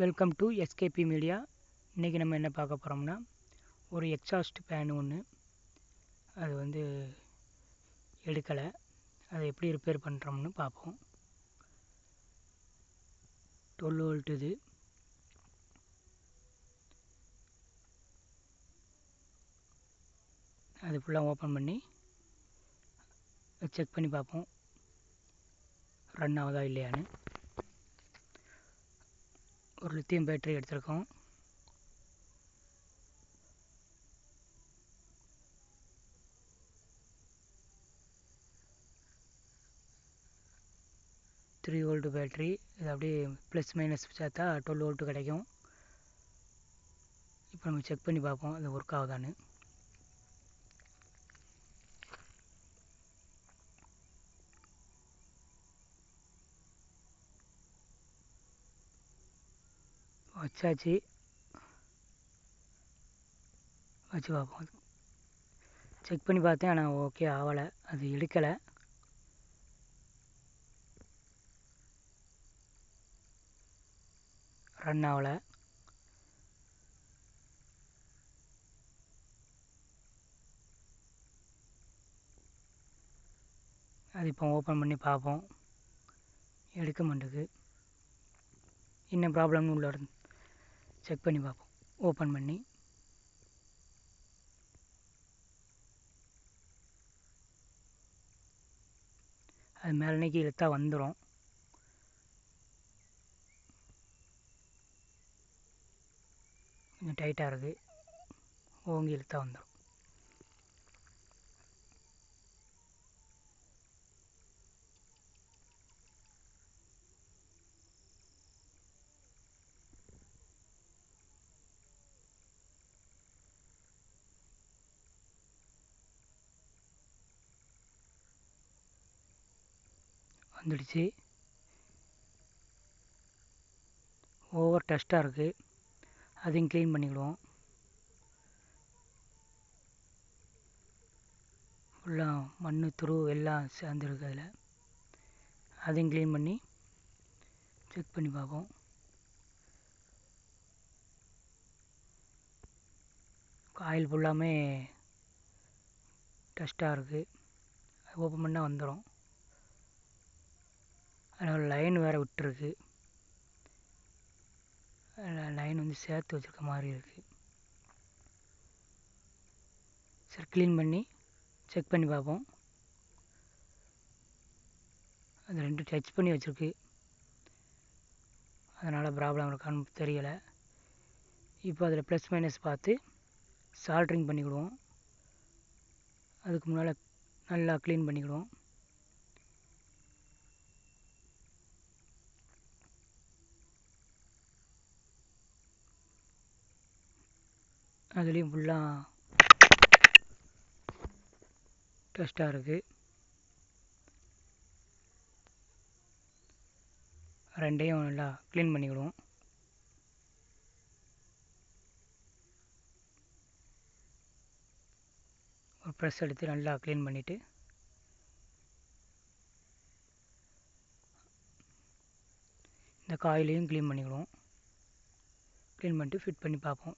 Welcome to SKB media இன்றைக்கி நம்ம என்ன பார்க்க போகிறோம்னா ஒரு எக்ஸாஸ்ட் ஃபேன் ஒன்று அது வந்து எடுக்கலை. அதை எப்படி ரிப்பேர் பண்ணுறோம்னு பார்ப்போம். டுவெல் வோல்ட் இது. அது ஃபுல்லாக ஓப்பன் பண்ணி செக் பண்ணி பார்ப்போம். ரன் ஆகுதா இல்லையான்னு. ஒரு லித்தியம் பேட்டரி எடுத்திருக்கோம். த்ரீ வோல்ட்டு பேட்ரி இது அப்படியே ப்ளஸ் மைனஸ் சேர்த்தா டுவெல் வோல்ட்டு கிடைக்கும். இப்போ நம்ம செக் பண்ணி பார்ப்போம் அது ஒர்க் ஆகுதான்னு. வச்சாச்சு. வச்சு பார்ப்போம். செக் பண்ணி பார்த்தேன் ஆனால் ஓகே ஆகலை. அது எடுக்கலை. ரன் ஆகலை. அது இப்போ ஓப்பன் பண்ணி பார்ப்போம். எடுக்க மாட்டேங்குது. என்ன ப்ராப்ளம்னு உள்ள செக் பண்ணி பார்ப்போம். ஓப்பன் பண்ணி. அது மேலே நீக்கி இழுத்தா வந்துடும் கொஞ்சம் டைட்டாக இருக்குது ஓங்கி இழுத்தா வந்துடும் வந்துடுச்சு. ஓவர் டஸ்ட்டாக இருக்குது அதையும் க்ளீன் பண்ணிக்கிடுவோம். ஃபுல்லாக மண் துரு எல்லாம் சேர்ந்துருக்கு அதில். அதையும் க்ளீன் பண்ணி செக் பண்ணி பார்ப்போம். காயில் ஃபுல்லாமே டஸ்ட்டாக இருக்குது அது ஓப்பன் பண்ணால் வந்துடும் அதில் லைன் வேறு விட்டுருக்கு. லைன் வந்து சேர்த்து வச்சுருக்க மாதிரி இருக்குது சரி க்ளீன் பண்ணி செக் பண்ணி பார்ப்போம். அது ரெண்டு டச் பண்ணி வச்சுருக்கு. அதனால் ப்ராப்ளம் இருக்கான்னு தெரியலை. இப்போ அதில் ப்ளஸ் மைனஸ் பார்த்து சால்ட்ரிங் பண்ணிக்கிடுவோம். அதுக்கு முன்னால் நல்லா க்ளீன் பண்ணிக்கிடுவோம். அதுலேயும் ஃபுல்லாக டஸ்ட்டாக இருக்குது ரெண்டையும் நல்லா க்ளீன் பண்ணிக்கிடுவோம். ஒரு ப்ரெஸ் எடுத்து நல்லா க்ளீன் பண்ணிவிட்டு இந்த காயிலையும் க்ளீன் பண்ணிக்கிடுவோம். க்ளீன் பண்ணிட்டு ஃபிட் பண்ணி பார்ப்போம்.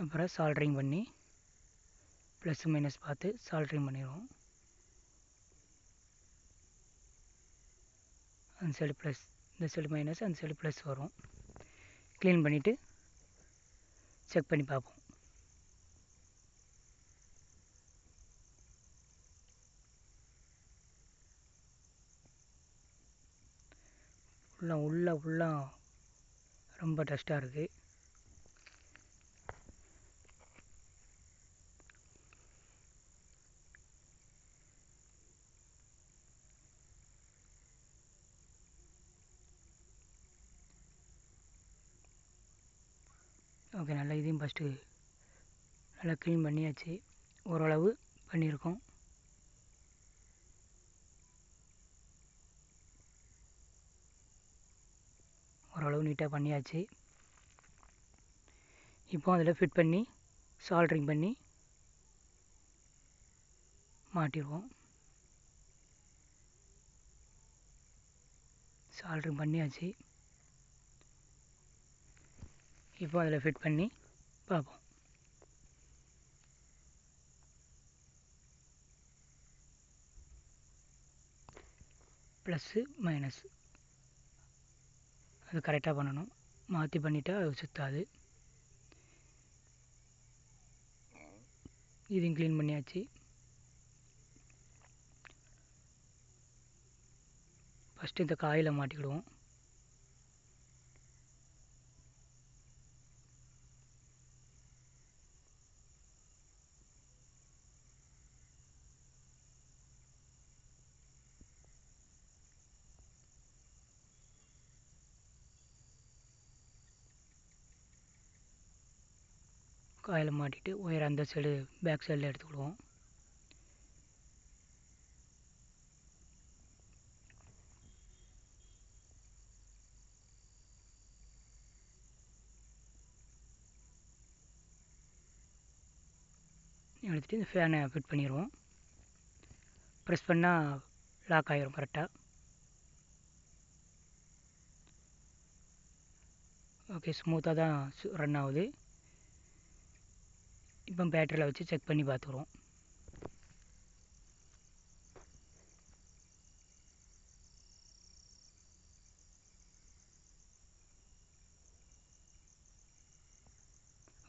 அப்புறம் சால்ட்ரிங் பண்ணி ப்ளஸ் மைனஸ் பார்த்து சால்ட்ரிங் பண்ணிடுவோம். அந்த சைடு ப்ளஸ் இந்த சைடு மைனஸ் அந்த சைடு ப்ளஸ் வரும். க்ளீன் பண்ணிவிட்டு செக் பண்ணி பார்ப்போம். ஃபுல்லாக உள்ளே ஃபுல்லாக ரொம்ப டஸ்ட்டாக இருக்குது ஓகே நல்லா இதையும் ஃபஸ்ட்டு நல்லா க்ளீன் பண்ணியாச்சு. ஓரளவு பண்ணியிருக்கோம். ஓரளவு நீட்டாக பண்ணியாச்சு. இப்போ அதில் ஃபிட் பண்ணி சால்ட்ரிங் பண்ணி மாட்டிடுவோம் சால்ட்ரிங் பண்ணியாச்சு. இப்போ அதில் ஃபிட் பண்ணி பார்ப்போம். ப்ளஸ்ஸு மைனஸ் அது கரெக்டாக பண்ணணும். மாற்றி பண்ணிட்டா அது சுத்தாது. இதையும் க்ளீன் பண்ணியாச்சு. ஃபஸ்ட்டு இந்த காயில் மாட்டிக்கிடுவோம். காயில் மாட்டிட்டு ஒயர் அந்த சைடு பேக் சைடில் எடுத்துக்கிடுவோம் எடுத்துகிட்டு இந்த ஃபேனை ஃபிட் பண்ணிடுவோம் ப்ரெஸ் பண்ணால் லாக் ஆகிரும் கரெக்டாக ஓகே ஸ்மூத்தாக தான் ரன் ஆகுது. இப்போ பேட்டரியில் வச்சு செக் பண்ணி பார்த்துக்குறோம்.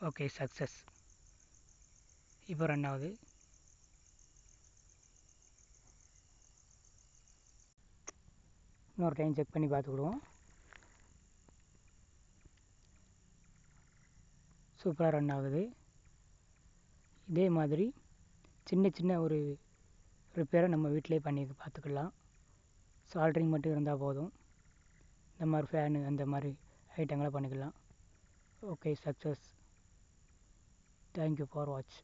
ஓகே சக்ஸஸ் இப்போ ரன் ஆகுது இன்னொரு டைம் செக் பண்ணி பார்த்துக்கிடுவோம் சூப்பராக ரன் ஆகுது இதே மாதிரி சின்ன சின்ன ஒரு ரிப்பேரை நம்ம வீட்டிலே பண்ணி பார்த்துக்கலாம். சால்ட்ரிங் மட்டும் இருந்தால் போதும். இந்த மாதிரி ஃபேனு அந்த மாதிரி ஐட்டங்களை பண்ணிக்கலாம். Okay success thank you for watch